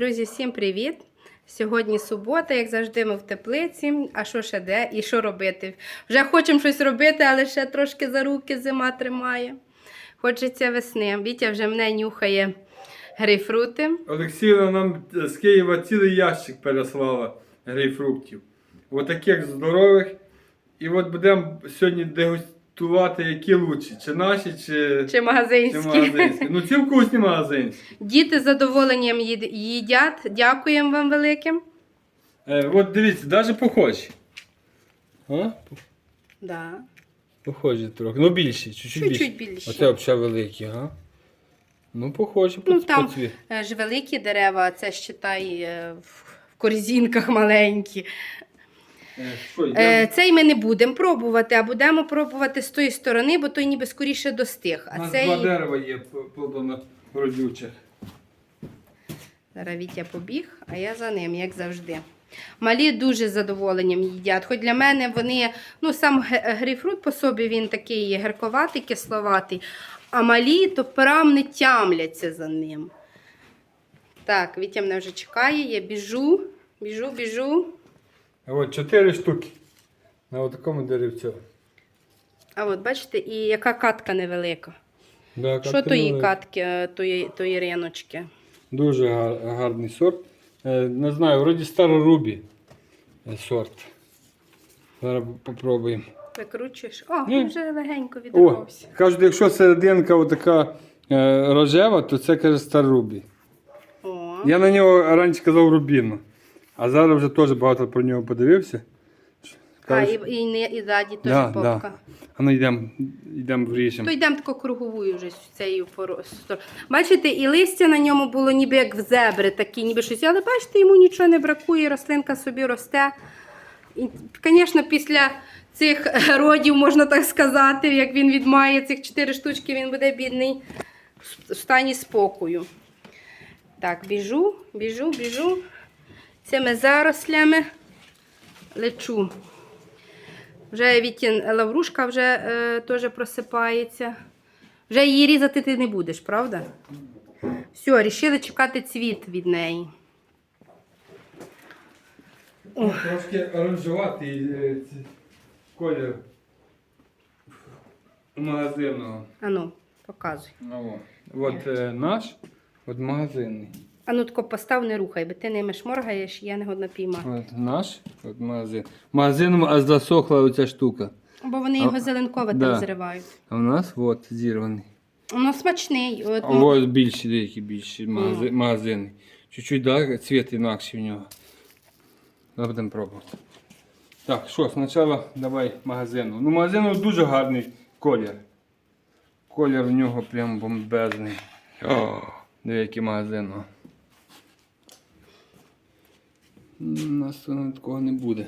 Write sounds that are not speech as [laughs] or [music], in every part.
Друзі, всім привіт! Сьогодні субота, як завжди, ми в теплиці. А що ще де? І що робити? Вже хочемо щось робити, але ще трошки за руки зима тримає. Хочеться весни. Вітя вже мене нюхає грейпфрути. Олексіївна нам з Києва цілий ящик переслала грейпфруктів. Отаких здорових. І от будемо сьогодні дегустувати, які лучші, чи наші, чи, Чи чи магазинські. магазинські. Ну ці вкусні магазинські. Діти з задоволенням їд- їдять. Дякуємо вам великим. Е, от дивіться, навіть похожі. А? Да. Похожі трохи. Ну більші, чуть-чуть більші. Чуть-чуть більше. Оце взагалі великі, га? Ну, похожі по, Ну по там цві- е, ж великі дерева, а це считай е, в корзинках маленькі. Що, йдемо? Е, Цей ми не будемо пробувати, а будемо пробувати з тої сторони, бо той ніби скоріше достиг. У А нас цей два дерева є плодонородючих. зараз Вітя побіг, а я за ним, як завжди. Малі дуже з задоволенням їдять. Хоч для мене вони, ну сам грейпфрут по собі він такий гірковатий, кисловатий, а малі то прям не тямляться за ним. Так, Вітя мене вже чекає, я біжу, біжу, біжу. От чотири штуки на такому деревцю. А от бачите, і яка катка невелика. Да, Що тої катки, е, тої, тої риночки? Дуже гар- гарний сорт. Е, Не знаю, вроді старорубі е, сорт. Зараз попробуємо. Викручуєш. О, він вже легенько О, відривався. кажуть, якщо серединка отака е, рожева, то це каже старорубі. О, Я на нього раніше казав рубіно, а зараз вже теж багато про нього подивився. а, Кажуть, і, і, не, і ззаді теж Да, попка. да. А ну йдемо йдемо вріжемо. То йдемо тако круговою вже з цією поро- стор- Бачите, і листя на ньому було ніби як в зебри, такі, ніби щось. Але бачите, йому нічого не бракує, рослинка собі росте. І, звісно, після цих [laughs] родів, можна так сказати, як він відмає цих чотири штучки, він буде бідний в стані спокою. Так, біжу, біжу, біжу. Цими зарослями лечу. Вже Вітін лаврушка вже е, теж просипається. Вже її різати ти не будеш, правда? Все, рішили чекати цвіт від неї. Ну, Трошки оранжуватий е, ці- колір магазинного. Ану, показуй. Ну, о. От е, наш, от магазинний. Ану, тако постав, не рухай, бо ти ними шморгаєш, я не годна піймати. От наш, от магазин. Магазином аж засохла оця штука. Бо вони його зеленкове да. там зривають. А у нас от зірваний. Воно смачний. От, ну, ось більші деякі більші магази- магазини. Чуть-чуть да, цвіт інакший в нього. Зараз будемо пробувати. Так, що, спочатку давай магазину. Ну, магазину дуже гарний колір. Колір в нього прям бомбезний. О, диви, який магазин. о. М, У нас такого не буде.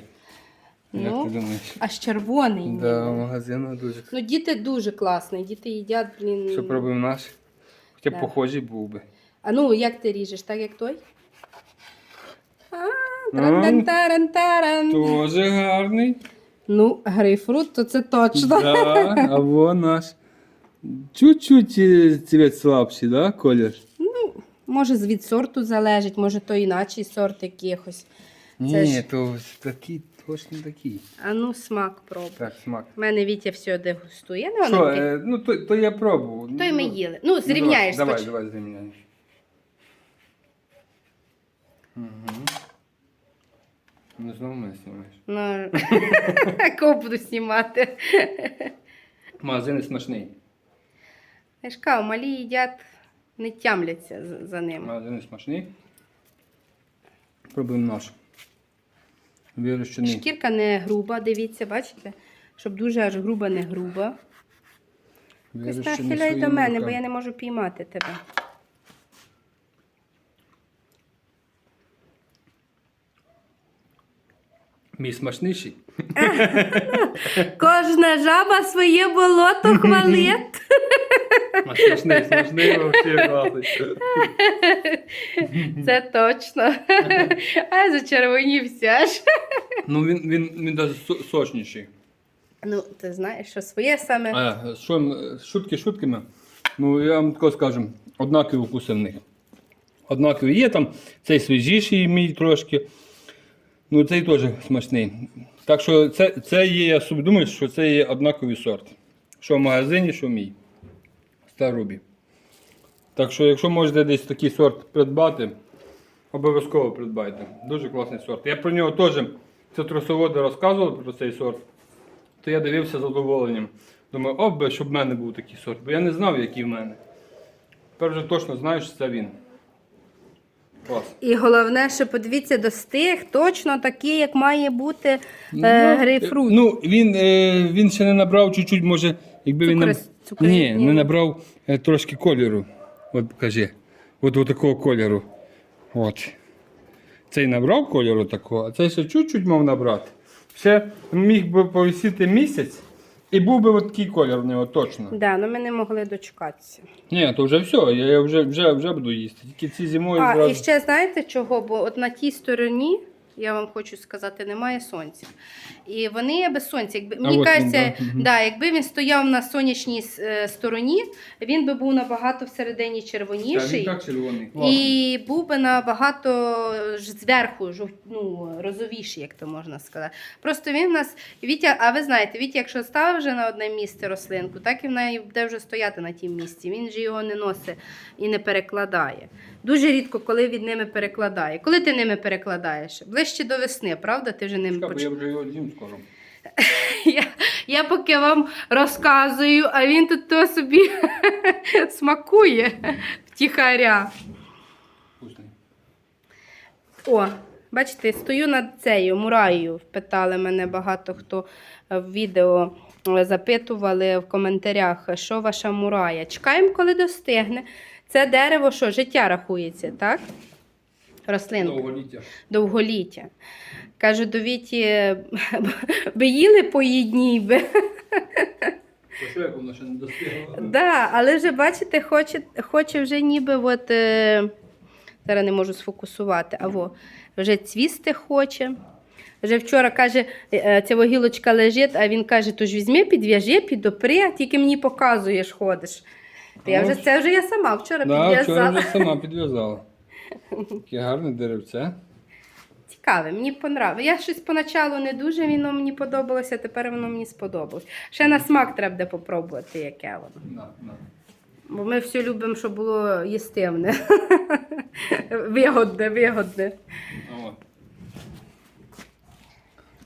Як Ну, ти думаєш? аж червоний. Да, магазин дуже. Ну, діти дуже класні, діти їдять, блін. Що пробуємо наш? Хоча б Да. похожий був би. А ну, як ти ріжеш, так як той? Ну. Тоже гарний. Ну, грейпфрут, то це точно. Да, а наш. Чуть-чуть цвет слабший, да, колір? Може, від сорту залежить, може, то інакший сорт якихось. Це Ні, ж- то такий, точно такий. А ну, смак пробуй. Так, смак. У мене Вітя все дегустує. Ну, Що, воно е, ну то, то я пробував. Той Ну, ми їли. Ну, ну, зрівняєш Давай, спочатку. давай, давай зрівняєш. Угу. Ну, знову мене знімаєш. Ну, [laughs] кого буду знімати? Магазин смачний. Я ж кажу, малі їдять, не тямляться за- ним. Магазин смачний. Пробуємо наш. Вирощений. Шкірка не груба, дивіться, бачите? Щоб дуже аж груба, не груба. Так хиляй до мене, бо я не можу піймати тебе. Мій смачніший. [laughs] Кожна жаба своє болото хвалить. [laughs] А смачний, смачний [laughs] вообще класний. [laughs] Це точно. А зачервонівся аж. Ну він, він, він навіть со- сочніший. Ну, ти знаєш, що своє саме. А, що, м, шутки шутками. Ну я вам тако скажу, однакові вкуси в них. Однакові є там цей свіжіший мій трошки. Ну цей теж смачний. Так що це, це є, я собі думаю, що це є однаковий сорт. Що в магазині, що мій. Старубі. Так що, якщо можете десь такий сорт придбати, обов'язково придбайте. Дуже класний сорт. Я про нього теж цитрусоводи розказував про цей сорт, то я дивився з задоволенням. Думаю, о, би, щоб в мене був такий сорт, бо я не знав, який в мене. Тепер вже точно знаю, що це він. Клас. І головне, що подивіться, достиг точно такий, як має бути е, Ну, грейпфрут. Ну, він, е, він ще не набрав чуть-чуть, може, якби він наб- Ні, не набрав е, трошки кольору. От покажи. От, от такого кольору. От. Цей набрав кольору такого, а цей ще чуть-чуть мав набрати. Ще міг би повисіти місяць і був би от такий колір в нього точно. Да, ну ми не могли дочекатися. Ні, то вже все, я, я вже, вже, вже буду їсти. Тільки ці зимою А, зразу. і ще знаєте чого? Бо от на тій стороні, я вам хочу сказати, немає сонця. І вони є без сонця. Якби, мені от він, кажеться, да, да, якби він стояв на сонячній е, стороні, він би був набагато всередині Та, червоніший. він так червоний. І був би набагато ж зверху жов- ну, розовіший, як то можна сказати. Просто він в нас, Вітя, а ви знаєте, Вітя, якщо ставив вже на одне місце рослинку, так і вона і буде вже стояти на тім місці. Він же його не носить і не перекладає. Дуже рідко, коли він ними перекладає. Коли ти ними перекладаєш? Ближче до весни, правда? Ти вже ними Чекай, поч... Я вже його [laughs] я, я поки вам розказую, а він тут то собі [laughs] смакує втіхаря. Вкусний. О, бачите, стою над цією мураєю. Питали мене багато хто в відео е, запитували в коментарях, що ваша мурая. Чекаємо, коли достигне. Це дерево, що життя рахується, так? Рослинка. Довголіття. Довголіття. Кажу, до Віті, [laughs] би їли по їдній би. Що як воно ще не достигло? Да, але вже бачите, хоче, хоче вже ніби от, е, зараз не можу сфокусувати, а во, вже цвісти хоче. Вже вчора каже, е, ця гілочка лежить, а він каже, то ж візьми, підв'яжи, підопри, тільки мені показуєш, ходиш. То я Ну, вже, це вже я сама вчора Да, вчора підв'язала. вже сама підв'язала. [laughs] Таке гарне деревце. Цікаве, мені понравилось. Я щось поначалу не дуже воно мені подобалося, тепер воно мені сподобалось. Ще на смак треба буде попробувати, яке воно. На, на. Бо ми все любимо, щоб було їстивне. [laughs] Вигодне, вигодне. А.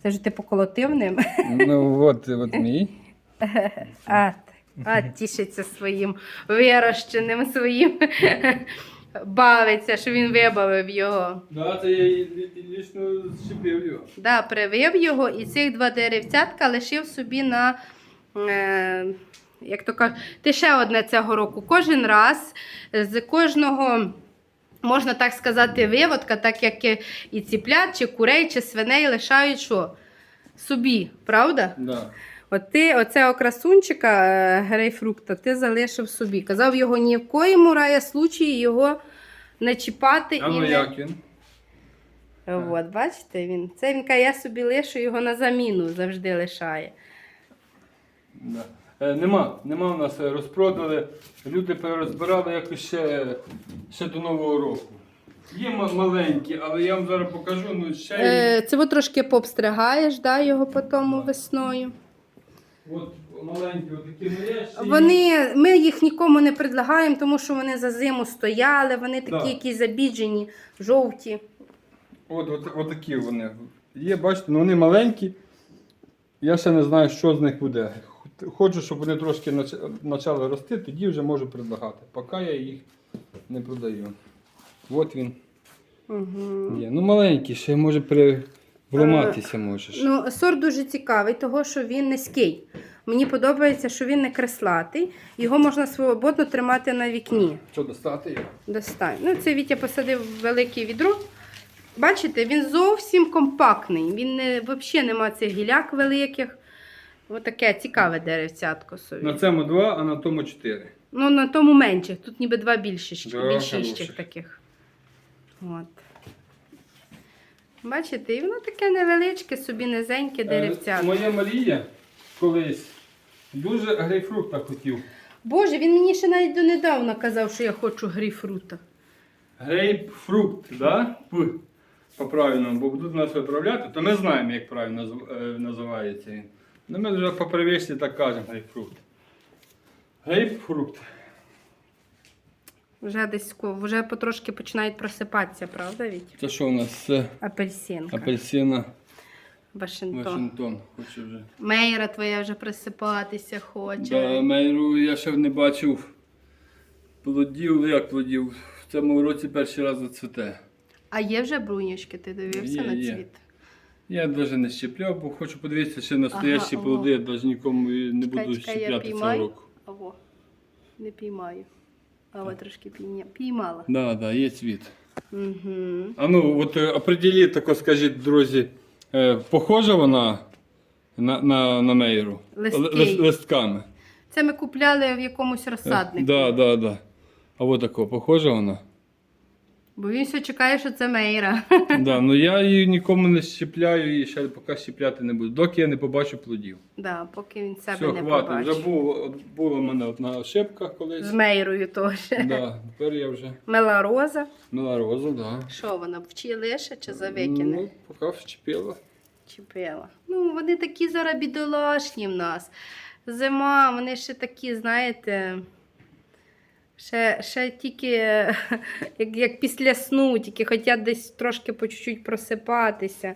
Це ж ти поколотив ним. Ну от, от мій. [laughs] А, а тішиться своїм вирощеним, своїм [laughs] бавиться, що він вибавив його. Да, це я лічно зчепив його. Да, привив його і цих два деревцятка лишив собі на. Е, як то кажуть, ти ще одне цього року. Кожен раз з кожного, можна так сказати, виводка, так як і- ціплят, чи курей, чи свиней лишають що? Собі, правда? Да. От ти оцього красунчика е, грейпфрукта ти залишив собі. Казав його ні в коєму рає случаї його не чіпати А і ну не. як він? От, бачите, він. Це він каже, я собі лишу його на заміну, завжди лишає. Да. Е, нема, нема у нас е, розпродали. Люди перерозбирали якось ще, ще до Нового року. Є ма- маленькі, але я вам зараз покажу, ну ще Е, це от трошки попстригаєш, да, його потім весною. От маленькі, от такі є Вони, ми їх нікому не предлагаємо, тому що вони за зиму стояли, вони такі Да. якісь забіджені, жовті. От, от, от такі вони. Є, бачите, ну вони маленькі. Я ще не знаю, що з них буде. Хочу, щоб вони трошки нач- почали рости, тоді вже можу предлагати. Поки я їх не продаю. От він Угу. є. Ну маленький, ще може при... вламатися можеш. Ну, сорт дуже цікавий, того що він низький. Мені подобається, що він не креслатий. Його можна свободно тримати на вікні. Що достати його? Достань. Ну, це Вітя посадив велике відро. Бачите, він зовсім компактний. Він не, взагалі нема цих гіляк великих. Отаке цікаве деревцятко собі. На цьому два, а на тому чотири. Ну, на тому менших. Тут ніби два більші, Да, більшіщих таких. От. Бачите, і воно таке невеличке, собі низеньке Е, деревцятко. Моя Марія колись дуже грейпфрукта хотів. Боже, він мені ще навіть донедавна казав, що я хочу грейпфрута. Грейпфрукт, да? П. По-правильному, бо будуть нас виправляти, то ми знаємо, як правильно е, називається. Ну, ми вже по привичці так кажемо грейпфрукт. Грейпфрукт. Вже десь вже потрошки починають просипатися, правда, Віть? Це що у нас? Апельсинка. апельсина Вашингтон. Вашингтон. Хоче вже. Мейра твоя вже просипатися хоче. Да, мейру я ще не бачив плодів, як плодів. В цьому році перший раз зацвіте. А є вже бруньочки, ти дивився Є, на є. цвіт? Я навіть не щепляв, бо хочу подивитися ще настоящі Ага, плоди, я навіть нікому не буду чекай, щепляти цього року. Аво. Не піймаю. А от трошки пійня... піймала. Да, да, є світ. Угу. А ну, от е, определіть, тако скажіть, друзі, е, похожа вона на, на, на мейру? Листки. Л- лис- листками. Це ми купляли в якомусь Так, розсаднику. да, да, да. А от тако, похожа вона? Бо він все чекає, що це Мейра. Да, ну я її нікому не щепляю і ще поки щепляти не буду, доки я не побачу плодів. да, поки він себе Все, не хватить. побачить. Вже було, от було в мене от на ошибках колись. З Мейрою теж. Да, тепер я вже Мела роза. мила роза, да. Що вона, вчи лише чи завикине? Ну, поки вчепила. Чіпила. Ну, вони такі зараз бідолашні в нас. Зима, вони ще такі, знаєте, ще, ще тільки [laughs] як, як після сну, тільки хочуть десь трошки по чуть-чуть просипатися.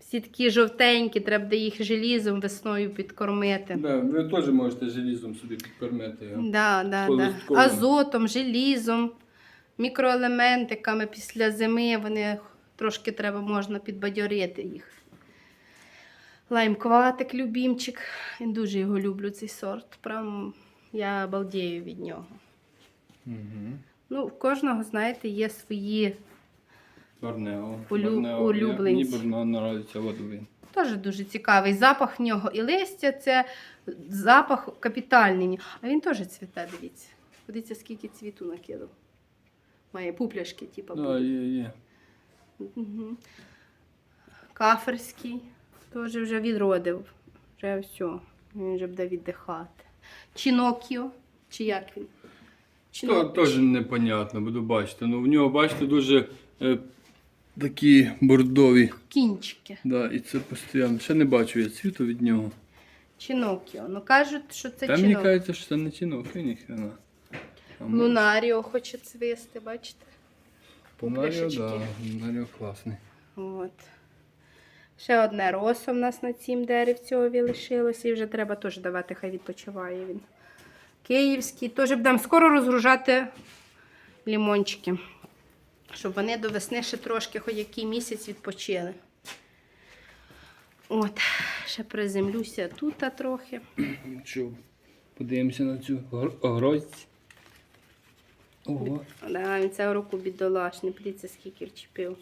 Всі такі жовтенькі, треба буде їх желізом весною підкормити. Да, ви теж можете желізом собі підкормити. Да, да, да. Азотом, желізом, мікроелементиками після зими вони трошки треба можна підбадьорити їх. Лаймкватик, любімчик. Я дуже його люблю, цей сорт. Прям я балдію від нього. Угу. Ну, в кожного, знаєте, є свої Борнео. Улю- Борнео. улюбленці. Мені Борнео подобається, от. Теж дуже цікавий. Запах в нього і листя це запах капітальний. А він теж цвіте, дивіться. Подивіться, скільки цвіту накидав. Має пупляшки, типу. Да, є, є. Угу. Каферський теж вже відродив. Вже все. Він вже буде віддихати. Чинокіо, чи як він? То теж непонятно, буду бачити. Ну, в нього, бачите, дуже е, такі бордові. Кінчики. Да, і це постійно. Ще не бачу я цвіту від нього. Чинокіо. Ну кажуть, що це Та мені кажеться, що це не чинок, ніхрена. Лунаріо хоче цвісти, бачите? Лунаріо, пупляшечки. да, Лунаріо класний. От. Ще одне росо в нас на цім деревцьові лишилося. І вже треба теж давати, хай відпочиває він. Київський. Теж будемо скоро розгружати лімончики. Щоб вони до весни ще трошки, хоч який місяць відпочили. От, ще приземлюся тут трохи. Що, подивимося на цю гр- огородь. Ого. Да, він цього року бідолашний. Пліться скільки вчепив.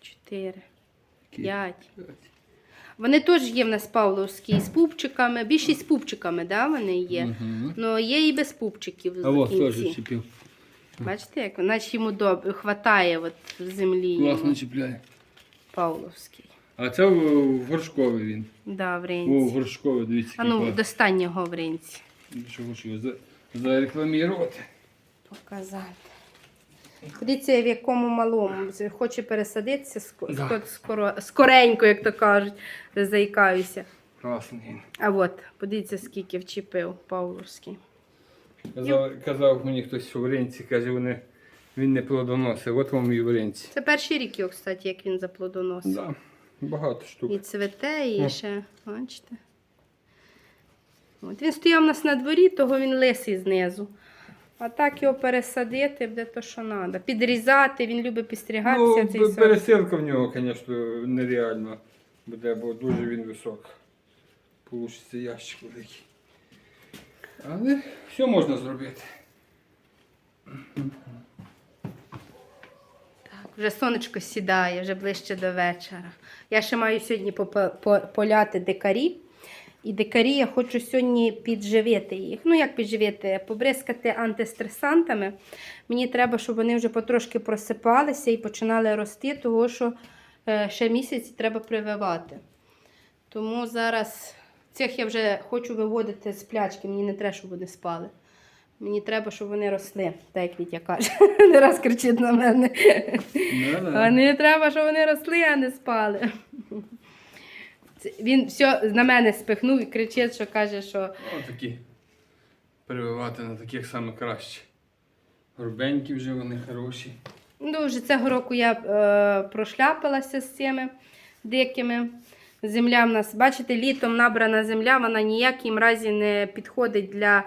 Чотири. П'ять. Вони теж є в нас павловські з пупчиками. Більшість з пупчиками, да, вони є. Угу. Ну, є і без пупчиків А кінці. теж чіпив. Бачите, як наче йому добре хватає от в землі Класно чіпляє. павловський. А це в, горшковий він. Да, в О, ринці. горшковий, дивіться. А ну, який до останнього в ринці. Що хочу його за- Показати. Дивіться, в якому малому. Хоче пересадитися ско- Да. ско- скоро, скоренько, як то кажуть, заїкаюся. Класний. А от, подивіться, скільки вчепив Павловський. Казав, казав мені хтось, що в Ренці, каже, вони, він не плодоносив. От вам і в Це перший рік його, кстати, як він заплодоносив. Да, багато штук. І цвете, і О. ще, бачите. От він стояв у нас на дворі, того він лисий знизу. А так його пересадити буде то, що треба. Підрізати, він любить підстригатися. Ну, цей сорт. пересилка в нього, звісно, нереально буде, бо дуже він високий. Получиться ящик великий. Але все можна зробити. Так, вже сонечко сідає, вже ближче до вечора. Я ще маю сьогодні поляти дикарі. І дикарі я хочу сьогодні підживити їх. Ну, як підживити? Побризкати антистресантами. Мені треба, щоб вони вже потрошки просипалися і починали рости, тому що е, ще місяць треба прививати. Тому зараз цих я вже хочу виводити з плячки, мені не треба, щоб вони спали. Мені треба, щоб вони росли, так як Вітя каже. [laughs] Не раз кричить на мене. Мені треба, щоб вони росли, а не спали. Це- Він все на мене спихнув і кричить, що каже, що О, такі. Прививати на таких саме краще. Грубенькі вже вони хороші. Ну, вже цього року я е, прошляпалася з цими дикими. Земля в нас, бачите, літом набрана земля, вона ніяким разі не підходить для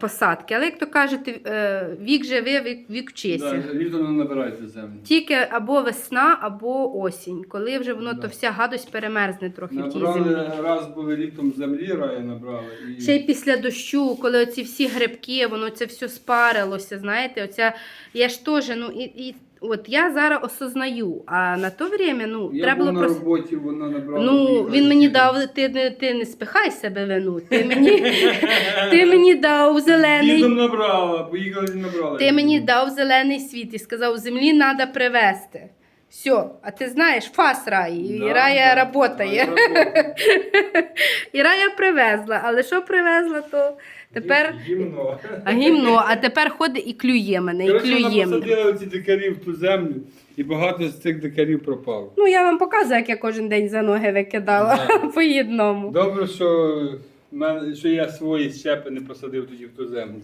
посадки. Але як то кажуть, е, вік живе, вік, вік чесі. Да, літо не набирається землю. Тільки або весна, або осінь, коли вже воно Да. то вся гадость перемерзне трохи в тій землі. Набрали, раз були літом землі рає набрали. І... Ще й після дощу, коли оці всі грибки, воно це все спарилося, знаєте, оця, я ж теж, ну, і, і от я зараз осознаю, а на то время, ну, Я треба було на просто... роботі, вона набрала. Ну, приїхала він мені дав, ти, не- ти не спихай себе вину, ти мені, [laughs] ти мені дав зелений, Дідом набрала, поїхала і набрала. ти мені дав зелений світ і сказав, землі треба привезти. Все, а ти знаєш, фас раї, Да, і рая да. Рая. [laughs] І рая привезла, але що привезла, то тепер Гімно. а гімно, а тепер ходить і клює мене, і Коротше, вона клює мене. посадила оці дикарі в ту землю, і багато з цих дикарів пропало. Ну, я вам показую, як я кожен день за ноги викидала Да. [laughs] по одному. Добре, що, в мене, що я свої щепи не посадив тоді в ту землю.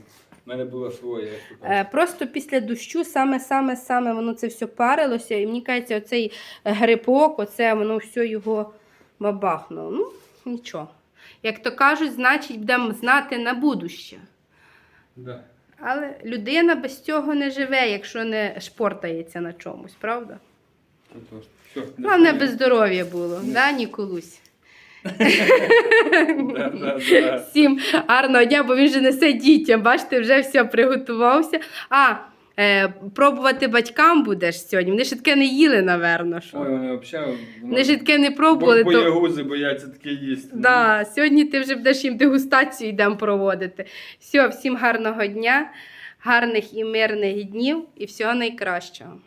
У мене як то кажуть. Е, Просто після дощу саме саме саме воно це все парилося, і мені кажеться, оцей грибок, оце воно все його бабахнуло. Ну, нічого. Як то кажуть, значить, будемо знати на будуще. Да. Але людина без цього не живе, якщо не шпортається на чомусь, правда? Все, Головне, без здоров'я було, да, Ніколусь? [laughs] Всім гарного дня, бо він же несе дітям. Бачите, вже все приготувався. А, е, пробувати батькам будеш сьогодні. Вони ж таке не їли, напевно. Що. Ой, вони взагалі. Вони ж таке не пробували. Бо То... боягузи бояться таке їсти. Да, сьогодні ти вже будеш їм дегустацію йдемо проводити. Все, всім гарного дня, гарних і мирних днів і всього найкращого.